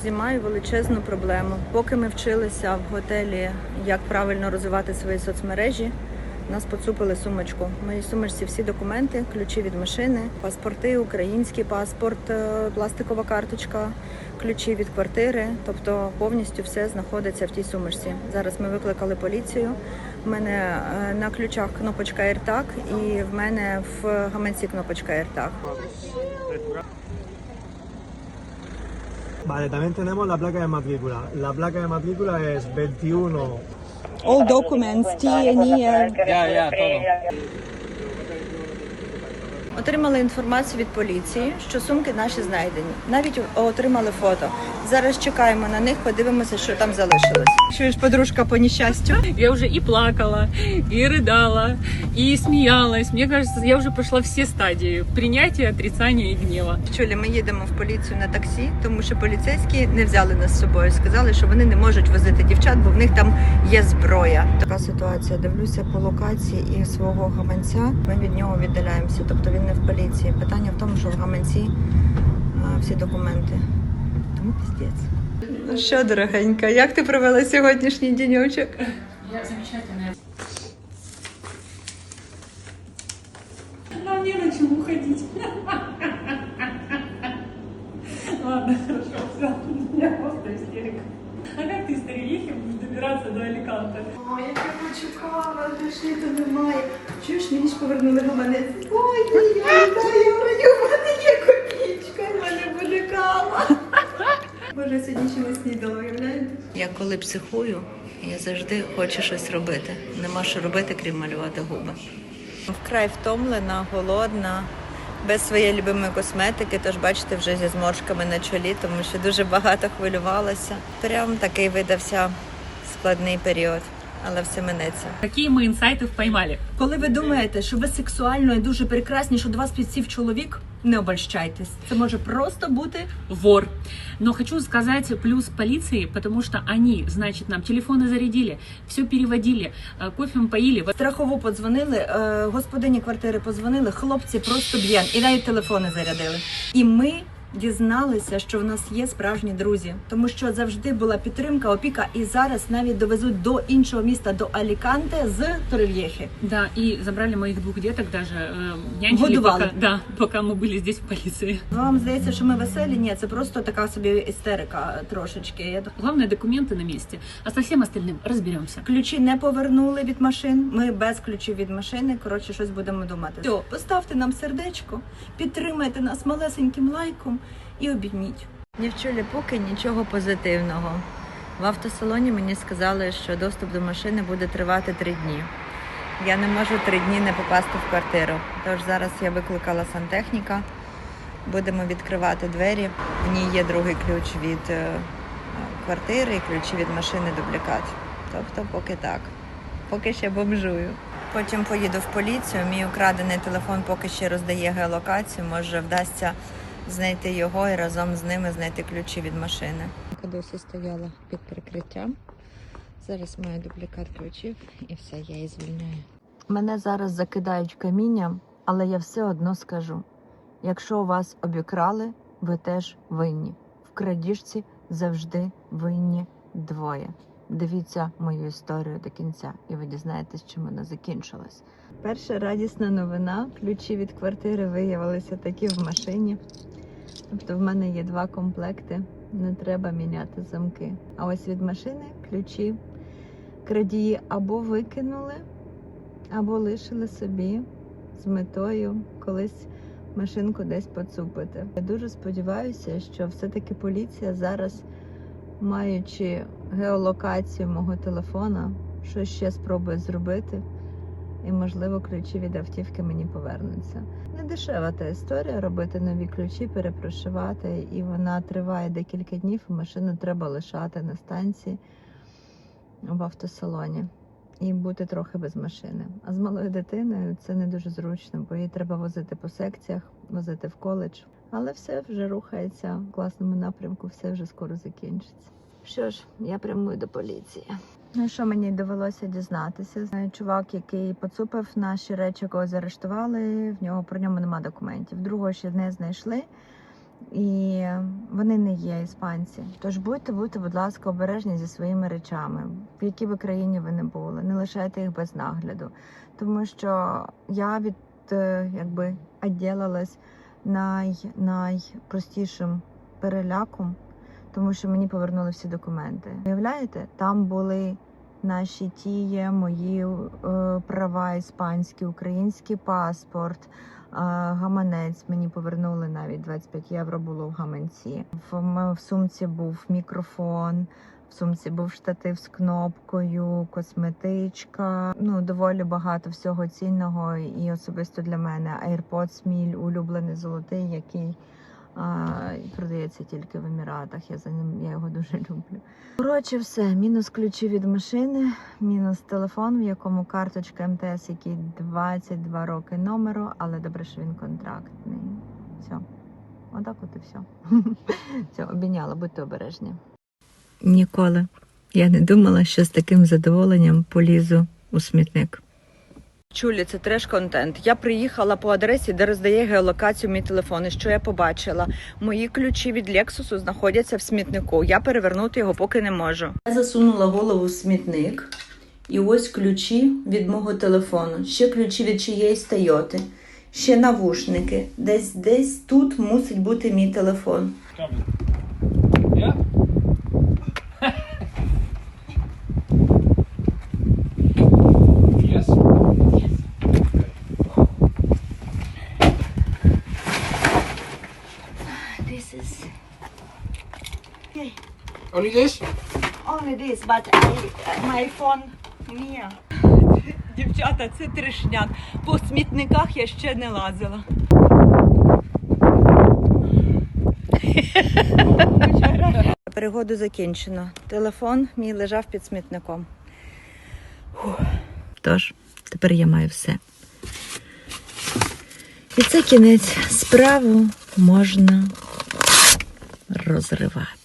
Друзі, маю величезну проблему. Поки ми вчилися в готелі, як правильно розвивати свої соцмережі, нас поцупили сумочку. В моїй сумочці всі документи, ключі від машини, паспорти, український паспорт, е, пластикова карточка, ключі від квартири. Тобто повністю все знаходиться в тій сумочці. Зараз ми викликали поліцію. У мене е, на ключах кнопочка AirTag і в мене в гаманці кнопочка AirTag. Vale, también tenemos la placa de matrícula. La placa de matrícula es 21 All documents, TNE. Ya, ya, todo. Отримали інформацію від поліції, що сумки наші знайдені. Навіть отримали фото. Зараз чекаємо на них, подивимося, що там залишилось. Чуєш, подружка по нещастю? Я уже и плакала, и рыдала, и смеялась. Мне кажется, я уже прошла все стадии принятия, отрицания и гнева. Чулі, ми їдемо в поліцію на таксі, тому що поліцейські не взяли нас з собою. Сказали, що вони не можуть возити дівчат, бо в них там є зброя. Така ситуація. Дивлюся по локації і свого гаманця. Ми від нього віддаляємося. Тобто він не в поліції. Питання в тому, що в гаманці всі документи. Тому піздець. Ну що, дорогенька, як ти провела сьогоднішній діньочок? Я замечательная. Нам не на чому уходить. Будешь до Аликанте? Ой, як я хочу кава, грошей то немає. Чуєш, мені ж повернули гаманець. Ой, дай, ой, у мене є копійка, в мене буде кава. Боже, сьогодні ще не снідала, уявляєте? Я коли психую, я завжди хочу щось робити. Нема що робити, крім малювати губи. Вкрай втомлена, голодна, без своєї любимої косметики, тож бачите, вже зі зморшками на чолі, тому що дуже багато хвилювалася. Прям такий видався складний період, але все минеться. Какие мы инсайты поймали? Коли ви думаєте, що ви сексуально і дуже прекрасні, що до вас підсів чоловік, не обольщайтесь. Це може просто бути Вор. Но хочу сказать плюс полиции, потому что они, значит, нам телефоны зарядили, все переводили, э, кофем поили. страхову подзвонили, е, господині квартири подзвонили, хлопці просто б'єн і навіть телефони зарядили. І ми дізналися, що в нас є справжні друзі, тому що завжди була підтримка, опіка, і зараз навіть довезуть до іншого міста, до Аліканте з Торельєхи. Да, и забрали моих двух деток даже. Э, нянчили Годували. пока, да, пока мы были здесь в полиции. Вам здається, що ми веселі? Ні, це просто така собі істерика трошечки. Я Главное, документы на месте, а со всем остальным разберемся. Ключі не повернули від машин. Ми без ключів від машини. Коротше, щось будемо думати. Все, поставте нам сердечко, підтримайте нас малесеньким лайком і обійміть. Дівчулі, поки нічого позитивного. В автосалоні мені сказали, що доступ до машини буде тривати три дні. Я не можу три дні не попасти в квартиру. Тож зараз я викликала сантехніка. Будемо відкривати двері. В ній є другий ключ від е, квартири і ключі від машини дублікат. Тобто, поки так. Поки ще бомжую. Потім поїду в поліцію. Мій украдений телефон поки ще роздає геолокацію. Може, вдасться знайти його і разом з ними знайти ключі від машини. Досі стояла під прикриттям. Зараз маю дублікат ключів і все, я її звільняю. Мене зараз закидають камінням, але я все одно скажу: якщо вас обікрали, ви теж винні. В крадіжці завжди винні двоє. Дивіться мою історію до кінця, і ви дізнаєтесь, чим вона закінчилась. Перша радісна новина: ключі від квартири виявилися такі в машині. Тобто в мене є два комплекти, не треба міняти замки. А ось від машини ключі крадії або викинули, або лишили собі з метою колись машинку десь поцупити. Я дуже сподіваюся, що все-таки поліція зараз, маючи геолокацію мого телефона, щось ще спробує зробити. І, можливо, ключі від автівки мені повернуться. Не дешева та історія робити нові ключі, перепрошивати, і вона триває декілька днів. і Машину треба лишати на станції в автосалоні і бути трохи без машини. А з малою дитиною це не дуже зручно, бо її треба возити по секціях, возити в коледж. Але все вже рухається в класному напрямку, все вже скоро закінчиться. Що ж, я прямую до поліції. Ну, що мені довелося дізнатися? Чувак, який поцупив наші речі, якого заарештували. В нього про ньому нема документів. Другого ще не знайшли. і вони не є іспанці. Тож будьте, будьте, будь ласка, обережні зі своїми речами, в якій би країні ви не були. Не лишайте їх без нагляду. Тому що я від е, якби відділилась най, найпростішим переляком, тому що мені повернули всі документи. Уявляєте, там були наші тії, мої е, права іспанські, український паспорт. А, Гаманець мені повернули навіть 25 євро було в гаманці. В, в сумці був мікрофон, в сумці був штатив з кнопкою, косметичка. Ну доволі багато всього цінного і особисто для мене. AirPods мій улюблений золотий, який а, продається тільки в Еміратах. Я за ним я його дуже люблю. Коротше, все, мінус ключі від машини, мінус телефон, в якому карточка МТС, який 22 роки номеру, але добре, що він контрактний. Все. Отак от і все. Все, обійняла, будьте обережні. Ніколи. Я не думала, що з таким задоволенням полізу у смітник. Чулі, це треш-контент. Я приїхала по адресі, де роздає геолокацію мій телефон. І що я побачила? Мої ключі від Лексусу знаходяться в смітнику. Я перевернути його поки не можу. Я засунула голову в смітник. І ось ключі від мого телефону. Ще ключі від чиєїсь Тойоти. Ще навушники. Десь десь тут мусить бути мій телефон. Yeah? Only this? only this, but my phone Mia. Дівчата, це трешняк. По смітниках я ще не лазила. Перегоду закінчено. Телефон мій лежав під смітником. Тож, тепер я маю все. І це кінець. Справу можна розривати.